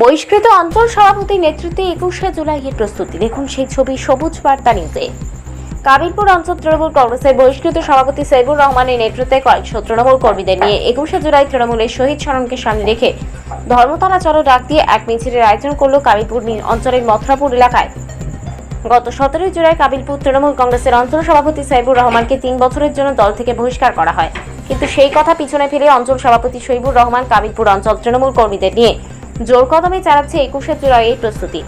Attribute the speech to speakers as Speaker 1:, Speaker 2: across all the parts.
Speaker 1: বহিষ্কৃত অঞ্চল সভাপতির নেতৃত্বে একুশে জুলাইয়ের প্রস্তুতি। দেখুন সেই ছবি, সবুজ বার্তা নিউজে। কাবিরপুর অঞ্চল তৃণমূল কংগ্রেসের বহিষ্কৃত সভাপতি সাইবুর রহমানের নেতৃত্বে কয়েকশো তৃণমূল কর্মীদের নিয়ে একুশে জুলাই তৃণমূলের শহীদ স্মরণকে সামনে রেখে ধর্মতলা চলো ডাক দিয়ে এক মিছিলের আয়োজন করল কাবিরপুর অঞ্চলের মথুরাপুর এলাকায়। গত সতেরোই জুলাই কাবিলপুর তৃণমূল কংগ্রেসের অঞ্চল সভাপতি সাইবুর রহমানকে তিন বছরের জন্য দল থেকে বহিষ্কার করা হয়। কিন্তু সেই কথা পিছনে ফেলে অঞ্চল সভাপতি সৈবুর রহমান কাবিলপুর অঞ্চল তৃণমূল কর্মীদের নিয়ে জোর কদমে চালাচ্ছে একুশে জুলাই এই প্রস্তুতি।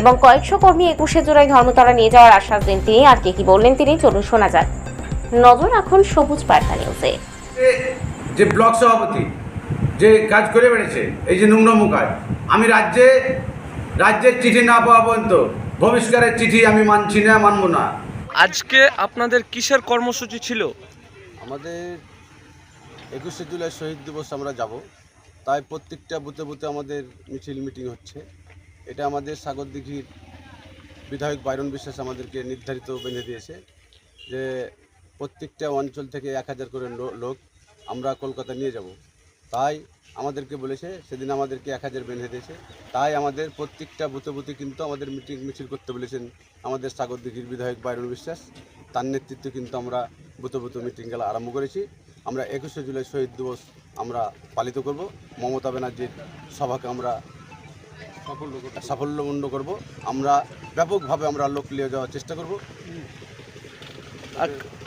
Speaker 1: এবং কয়েকশো কর্মী একুশে জুলাই ধর্মতলা নিয়ে যাওয়ার আশ্বাস দেন তিনি আর কে কি বললেন তিনি চলুন শোনা যাক। নজর রাখুন সবুজ বার্তা নিউজে।
Speaker 2: যে ব্লক সভাপতি যে কাজ করে বেড়েছে এই যে নোংরাম কাজ আমি রাজ্যে রাজ্যের চিঠি না পাওয়া পর্যন্ত ভবিষ্কারের চিঠি আমি মানছি না মানবো না।
Speaker 3: আজকে আপনাদের কিসের কর্মসূচি ছিল?
Speaker 4: আমাদের একুশে জুলাই শহীদ দিবস আমরা যাব। তাই প্রত্যেকটা বুথে বুথে আমাদের মিছিল মিটিং হচ্ছে। এটা আমাদের সাগরদিঘির বিধায়ক বাইরন বিশ্বাস আমাদেরকে নির্ধারিত বেঁধে দিয়েছে যে প্রত্যেকটা অঞ্চল থেকে এক হাজার করে লোক আমরা কলকাতা নিয়ে যাব। তাই আমাদেরকে বলেছে, সেদিন আমাদেরকে এক হাজার বেঁধে দিয়েছে। তাই আমাদের প্রত্যেকটা বুথে বুথে কিন্তু আমাদের মিটিং, মিছিল করতে বলেছেন আমাদের সাগরদিঘির বিধায়ক বাইরন বিশ্বাস। তার নেতৃত্বে কিন্তু আমরা বুথে বুথে মিটিং গেলা আরম্ভ করেছি। আমরা একুশে জুলাই শহীদ দিবস আমরা পালিত করব। মমতা ব্যানার্জির সভাকে আমরা সাফল্যমণ্ড করব। আমরা ব্যাপকভাবে আমরা লোক নিয়ে যাওয়ার চেষ্টা করব।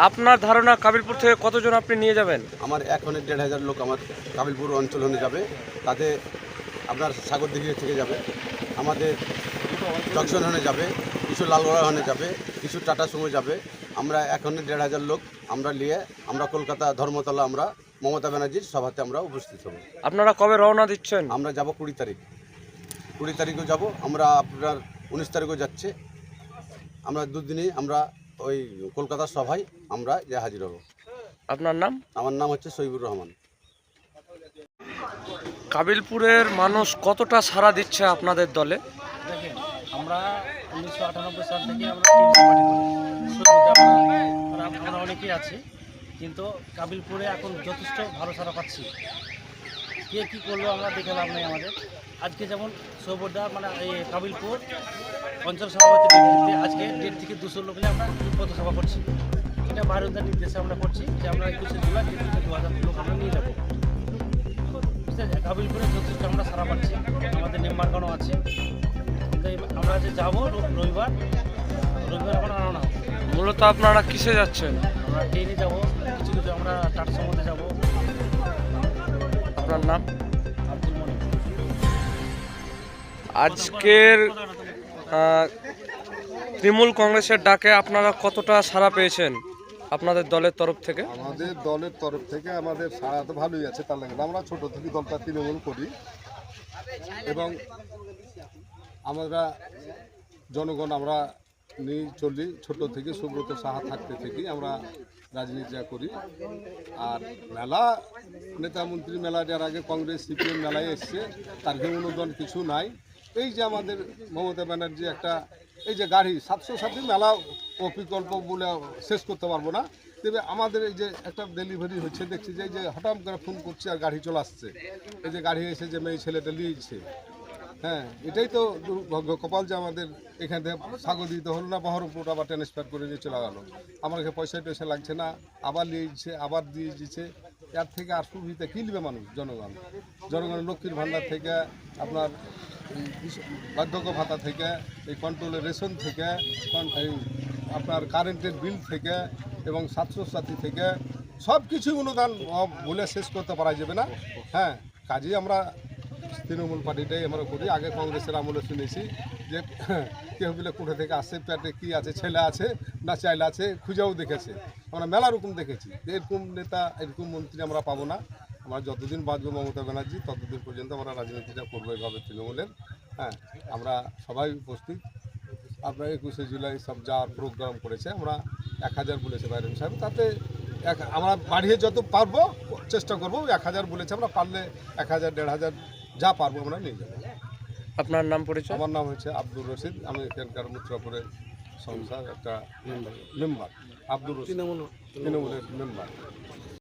Speaker 3: আপনার ধারণা কাবিলপুর থেকে কতজন আপনি নিয়ে যাবেন?
Speaker 4: আমার এখনের দেড় হাজার লোক আমার কাবিলপুর অঞ্চল হয়ে যাবে। তাতে আপনার সাগরদিঘি থেকে যাবে। আমাদের জংশন হনে যাবে কিছু লালগড়া হনে যাবে কিছু টাটা সুমো যাবে। আমরা এখন দেড় হাজার লোক আমরা নিয়ে আমরা কলকাতা ধর্মতলা আমরা মমতা ব্যানার্জির সভাতে আমরা উপস্থিত হব।
Speaker 3: আপনারা কবে রওনা দিচ্ছেন?
Speaker 4: আমরা যাব কুড়ি তারিখ। কুড়ি তারিখও যাব আমরা আপনার উনিশ তারিখও যাচ্ছে। আমরা দুদিনই আমরা ওই কলকাতার সভায় আমরা যে হাজির হব।
Speaker 3: আপনার নাম?
Speaker 4: আমার নাম হচ্ছে সৈবুর রহমান।
Speaker 3: কাবিলপুরের মানুষ কতটা সাড়া দিচ্ছে আপনাদের দলে?
Speaker 5: দেখেন আমরা উনিশশো আটানব্বই সাল থেকে আমরা টিম পার্টি করি। শুরুতে আমরা আমরা- আমরা অনেকেই আছি। কিন্তু কাবিলপুরে এখন যথেষ্ট ভালো সারা পাচ্ছি। কে কী করল আমরা দেখে লাভ নেই আমাদের। আজকে যেমন সৌবর্দা মানে এই কাবিলপুর অঞ্চল সভাপতি আজকে দেড় থেকে দুশো লোক নিয়ে আমরা পথসভা করছি। এটা ভারতের নির্দেশে আমরা করছি যে আমরা একুশে জুলাই দেড় থেকে দু হাজার লোক আমরা নিয়ে যাব? কাবিলপুরে যথেষ্ট আমরা সারা পাচ্ছি। আমাদের নিম্বারগণও আছে। আমরা যে যাব রবিবার রবিবার আমরা রওনা হব।
Speaker 3: মূলত আপনারা কিসে যাচ্ছেন?
Speaker 5: আমরা ট্রেনে যাব কিছু কিছু আমরা টাটা সমুদ্রে যাব।
Speaker 3: আপনার নাম?
Speaker 5: আব্দুল মনির।
Speaker 3: আজকের তৃণমূল কংগ্রেসের ডাকে আপনারা কতটা সাড়া পেয়েছেন আপনাদের দলের তরফ থেকে?
Speaker 6: আমাদের দলের তরফ থেকে আমাদের সারা তো ভালোই আছে তার লাগে আমরা ছোট থেকে দলটা তৃণমূল করি এবং আমরা জনগণ আমরা নিয়ে চলি ছোট থেকে সুব্রত সাহা থাকতে থেকে আমরা রাজনীতিটা করি। আর মেলা, নেতা মন্ত্রী মেলা যার আগে কংগ্রেস, সিপিএম মেলায় এসছে, তার অনুদান কিছু নাই। এই যে আমাদের মমতা ব্যানার্জি একটা, এই যে গাড়ি, সাতশো সাথে মেলা অবিকল্প বলে শেষ করতে পারব না। তবে আমাদের এই যে একটা ডেলিভারি হচ্ছে, দেখছি যে এই যে হঠাৎ করে ফোন করছি আর গাড়ি চলে আসছে। এই যে গাড়ি এসে যে মেয়ে ছেলেটা নিয়েছে হ্যাঁ এটাই তো দুর্ভাগ্য। কপাল যে আমাদের এখান থেকে সাগর দিতে হলো না বহরমপুর আবার ট্রান্সফার করে নিয়ে চলে গেলো। আমার কাছে পয়সা টয়সা লাগছে না, আবার নিয়ে দিচ্ছে আবার দিয়ে দিচ্ছে এর থেকে আর সুবিধা কী নেবে মানুষ? জনগণ। জনগণের লক্ষ্মীর ভাণ্ডার থেকে, আপনার বার্ধক্য ভাতা থেকে, এই কন্ট্রোলের রেশন থেকে আপনার কারেন্টের বিল থেকে এবং স্বাস্থ্য সাথী থেকে সব কিছু অনুদান বলে শেষ করতে পারা যাবে না। হ্যাঁ কাজেই আমরা তৃণমূল পার্টিটাই আমরা করি। আগে কংগ্রেসের আমলে শুনেছি যে কেউ বলে কোথা থেকে আসে পেটে কী আছে, ছেলে আছে না চাইলে আছে, খুঁজেও দেখেছে। আমরা মেলা রকম দেখেছি যে এরকম নেতা, এরকম মন্ত্রী আমরা পাবো না। আমরা যতদিন বাঁচবো মমতা ব্যানার্জি, ততদিন পর্যন্ত আমরা রাজনীতিটা করব এভাবে তৃণমূলের। হ্যাঁ আমরা সবাই উপস্থিত। আপনার একুশে জুলাই সব যাওয়ার প্রোগ্রাম করেছে, আমরা এক হাজার বলেছে বাইরেন সাহেব। তাতে এক আমরা বাড়িয়ে যত পারব, চেষ্টা করব, এক হাজার বলেছে, আমরা পারলে এক হাজার, দেড় হাজার যা পারব আমরা নিয়ে যাব।
Speaker 3: আপনার নাম পড়েছে
Speaker 6: আমার নাম হচ্ছে আব্দুর রশিদ। আমি এখানকার মুদ্রাপুরের সংসার একটা মেম্বার। আব্দুর রশিদ। তৃণমূলের মেম্বার।